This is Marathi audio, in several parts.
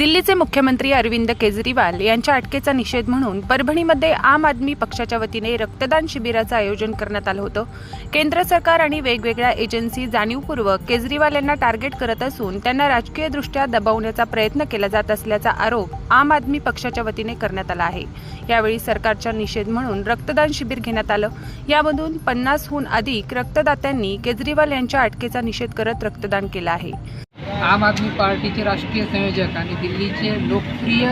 दिल्लीचे मुख्यमंत्री अरविंद केजरीवाल यांच्या अटकेचा निषेध म्हणून परभणीमध्ये आम आदमी पक्षाच्या वतीने रक्तदान शिबिराचं आयोजन करण्यात आलं होतं. केंद्र सरकार आणि वेगवेगळ्या एजन्सी जाणीवपूर्वक केजरीवाल यांना टार्गेट करत असून त्यांना राजकीयदृष्ट्या दबावण्याचा प्रयत्न केला जात असल्याचा आरोप आम आदमी पक्षाच्या वतीने करण्यात आला आहे. यावेळी सरकारचा निषेध म्हणून रक्तदान शिबिर घेण्यात आलं. यामधून पन्नासहून अधिक रक्तदात्यांनी केजरीवाल यांच्या अटकेचा निषेध करत रक्तदान केलं आहे. आम आदमी पार्टीचे राष्ट्रीय संयोजक आणि दिल्लीचे लोकप्रिय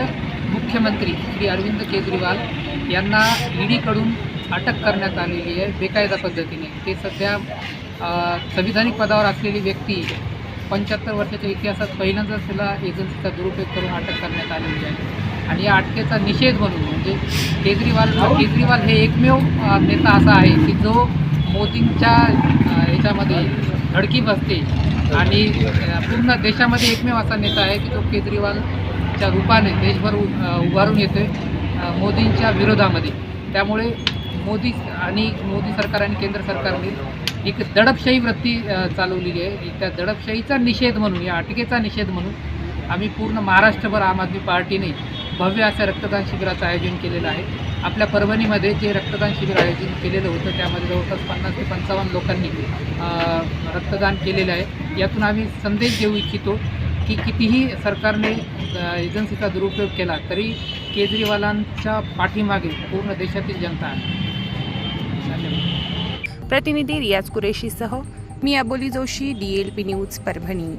मुख्यमंत्री श्री अरविंद केजरीवाल यांना ईडीकडून अटक करण्यात आलेली आहे बेकायदा पद्धतीने. ते सध्या संविधानिक पदावर असलेली व्यक्ती पंच्याहत्तर वर्षाच्या इतिहासात पहिल्यांदाच त्याला एजन्सीचा दुरुपयोग करून अटक करण्यात आलेली आहे. आणि या अटकेचा निषेध म्हणून म्हणजे केजरीवाल केजरीवाल हे एकमेव नेता असा आहे की जो मोदींच्या याच्यामध्ये धडकी बसते. आणि पूर्ण देशामध्ये एकमेव असा नेता आहे की तो केजरीवालच्या रूपाने देशभर उ- उभारून येतोय आहे मोदींच्या विरोधामध्ये. त्यामुळे मोदी आणि मोदी सरकार आणि केंद्र सरकारने एक दडपशाही वृत्ती चालवलेली आहे. त्या दडपशाहीचा निषेध म्हणून या अटकेचा निषेध म्हणून आम्ही पूर्ण महाराष्ट्रभर आम आदमी पार्टीने भव्य असं रक्तदान शिबिराचं आयोजन केलेलं आहे. आपल्या परभणीमध्ये जे रक्तदान शिबिर आयोजित केलेलं होतं त्यामध्ये जवळपास पन्नास ते पंचावन्न लोकांनी रक्तदान केलेलं आहे. यातून आम्ही संदेश देऊ इच्छितो की कितीही सरकारने एजन्सीचा दुरुपयोग केला तरी केजरीवालांच्या पाठीमागे पूर्ण देशातील जनता आहे. धन्यवाद. प्रतिनिधी रियाज कुरेशीसह मी अबोली जोशी डीएलपी न्यूज परभणी.